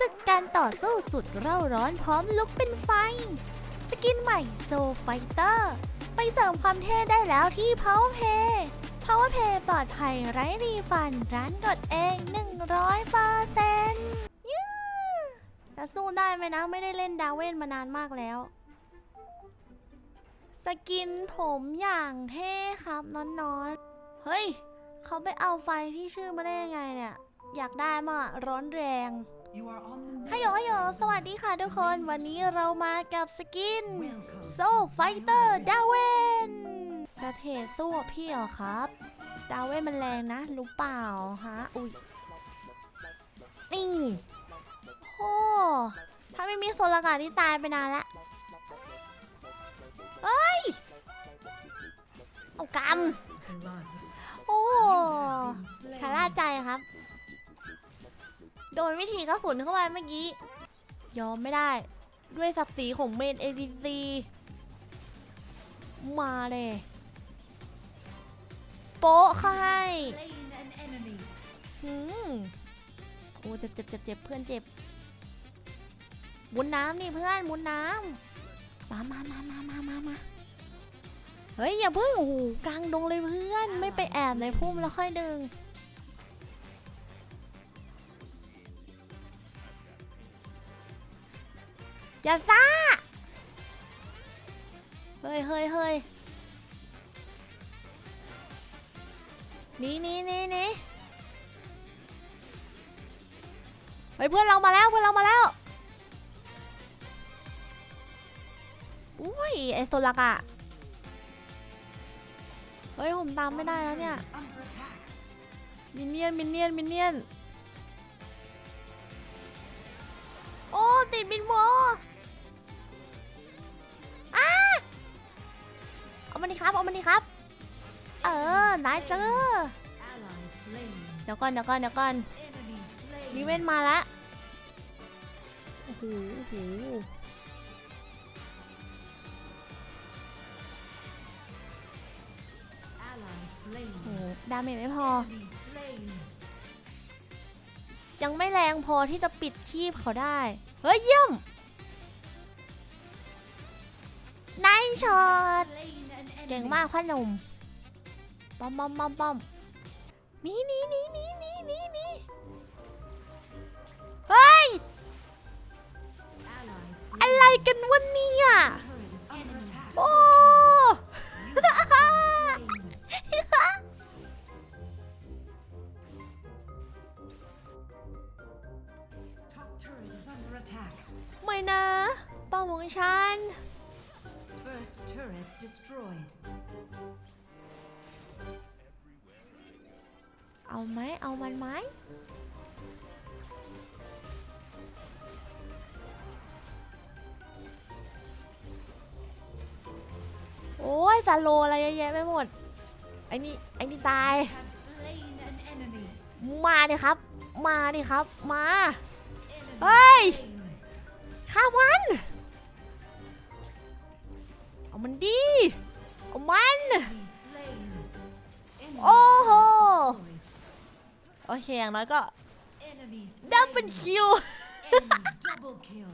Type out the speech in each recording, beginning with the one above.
ศึกการต่อสู้สุดเร่าร้อนพร้อมลุกเป็นไฟ สกินใหม่โซไฟเตอร์ ไปเสริมความเท่ได้แล้วที่ Power Pay Power Pay ปลอดภัยไร้รีฟันร้านกดเอง 100เปอร์เซ็นต์จะสู้ได้ไหมนะ ไม่ได้เล่นดาวเวนมานานมากแล้ว สกินผมอย่างเท่ครับน้อนๆ เฮ้ย เขาไปเอาไฟที่ชื่อมาได้ยังไงเนี่ย อยากได้มากร้อนแรง You are on the ฮัลโหลฮัลโหลสวัสดีค่ะทุกคน วันนี้เรามากับสกิน welcome. โซไฟเตอร์ดาเวนจะเทสู้กับพี่เหรอครับ ดาเวนมันแรงนะรู้เปล่าฮะ อุ้ยนี่โอ้ถ้าไม่มีโซลากาที่ตายไปนานละเฮ้ย เอาก Blood ำโอ้ชะล่าใจครับ โดนวิธีกระสุนเข้าไปเมื่อกี้ ยอมไม่ได้ ด้วยศักดิ์ศรีของเมนเอดีซีมาเลย โป๊ะเข้าให้หืมโอ้เจ็บเจ็บเจ็บเจ็บเพื่อนเจ็บมุนน้ำนี่เพื่อนมุนน้ำมามามามามามามาเฮ้ยอย่าเพิ่งโอ้โหกลางดงเลยเพื่อน ไม่ไปแอบในพุ่มแล้วค่อยดึง อย่าซ่า เฮ้ยเฮ้ยเฮ้ยหนี่นี่นี่นี่เฮ้ยเพื่อนเรามาแล้วเพื่อนเรามาแล้ว อุ้ยไอโซลักอะเฮ้ยผมตามไม่ได้แล้วเนี่ย มินเนี่ยนมินเนี่ยนมินเนี่ยน โอ้ ติดบินโม ครับเอามันดีครับ เออนายเจอเดี๋ยวก่อนเดี๋ยวก่อนเดี๋ยวก่อนรีเว้นมาแล้วโอ้โหโอ้โหโอ้โหดาเมจไม่พอ ยังไม่แรงพอที่จะปิดชีพเขาได้ เฮ้ยเยี่ยม ไนช็อต เก่งมากพ่อหนุ่มป้อมป้อมป้อมป้อมหนีหนีหนีหนีหนีหนีหนีเฮ้ย อะไรกันวันนี้อะโอ้ไม่นะป้อมของฉัน First turret destroyed. เอาไหมเอามันไหมโอ้ยสโลอะไรเยอะแยะไปหมด ไอ้นี่ไอ้นี่ตาย Have slain an enemy. มาดิครับ มาดิครับ มา อเคอย่างน้อยก็ Enemy ดับเบิล slain. คิว Enemy double kill.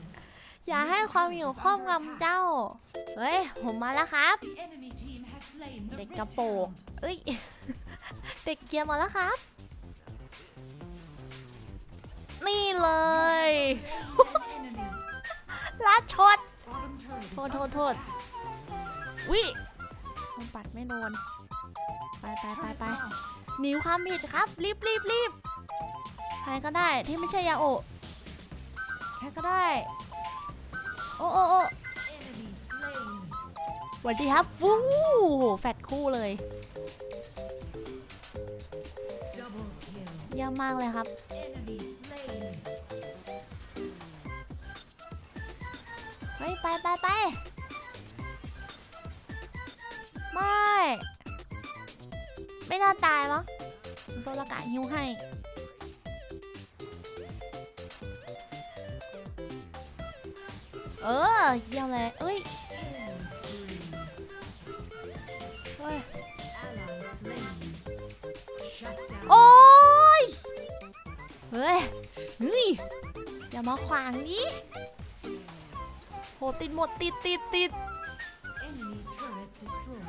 อย่าให้ความหิวครอบงำเจ้า เฮ้ย ผมมาแล้วครับ The enemy team has slain the เด็ก Rift กระโปรง Herald. เอ้ย เด็กเกียร์มาแล้วครับ นี่เลย Slain an enemy. ลัดช็อต Bottom turret is โทษโทษ under โทษ attack. วิมันปัดไม่โดน ไปไปไป Turret ไป lost. หนีความผิดครับ รีบรีบรีบ ใครก็ได้ที่ไม่ใช่ยาโอใครก็ได้ โอ้โอ้โอ้สวัสดีครับฟูแฟดคู่เลยเยี่ยมมากเลยครับ เฮ้ย ไปไปไปไม่ ไม่น่าตายมั้งตัวละกะหิวให้ เออเยี่ยมเลยเอ้ย Killing spree. เฮ้ย Ally slain. Shut down. โอ้ยเฮ้ยเฮ้ยอย่ามาขวางดิโหติดหมดติดติดติด Enemy turret destroyed.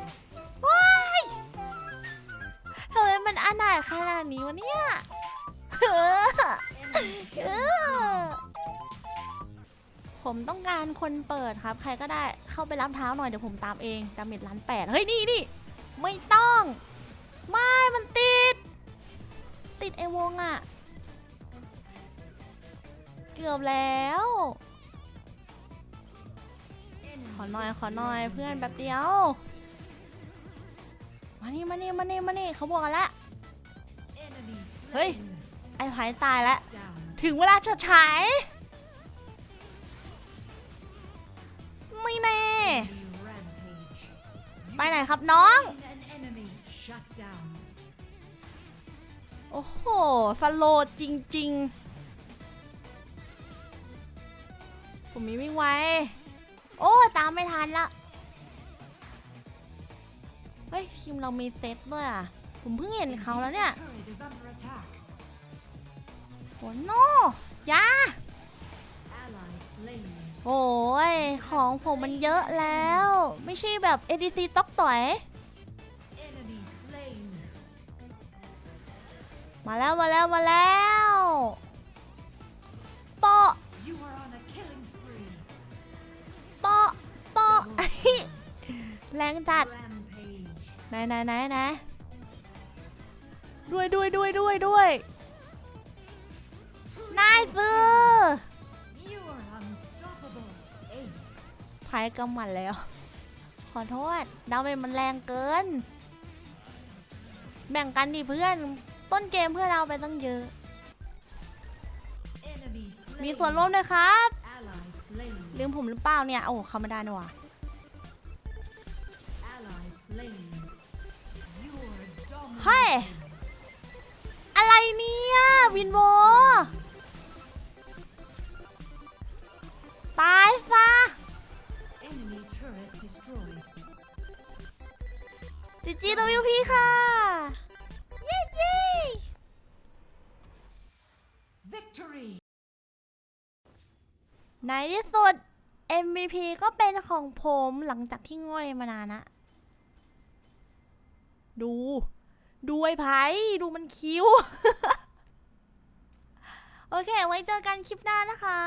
ว้ายทำไมมันอนาถขนาดนี้วะเนี่ยเออ ผมต้องการคนเปิดครับ ใครก็ได้เข้าไปรับเท้าหน่อยเดี๋ยวผมตามเองดาเมจล้านแปดเฮ้ยนี่นี่ไม่ต้อง ไม่มันติด ติดไอวงอะเกือบแล้วขอหน่อยขอหน่อยเพื่อนแป๊บเดียว มานี่มานี่มานี่มานี่เขาบอกกันละ Enemy Hey. slain. ไอ้ไผ่ตายแล้ว ถึงเวลาจะฉา ครับน้อง โอ้โห สโลว์จริง ๆ ผมมีวิ่งไว โอ้ ตามไม่ทันละ เฮ้ย ทีมเรามีเซตด้วยอะ ผมเพิ่งเห็นเขาแล้วเนี่ยโอ้โนยา ของผมมันเยอะแล้ว ไม่ใช่แบบ ADC ต๊อกต่อย มาแล้วมาแล้วมาแล้วเปาะเปาะเปาะแรงจัดไหนไหนไหนไหนด้วยด้วยด้วยด้วยด้วยนายซื้อ กำหมัดแล้ว ขอโทษดาวเมจมันแรงเกิน แบ่งกันดิเพื่อน ต้นเกมเพื่อนเราไปตั้งเยอะ มีส่วนร่วมด้วยครับ ลืมผมหรือเปล่าเนี่ย โอ้เขาไม่ได้นี่หว่าเฮ้ย อะไรเนี่ย วินโว turret destroyed. จีจีวพีค่ะ เย้เย้ Victory. ในที่สุด MVP ก็เป็นของผมหลังจากที่ง่อยมานานนะ ดู ดูไอ้ไผ่ดูมันคิ้ว โอเค ไว้เจอกันคลิปหน้านะคะ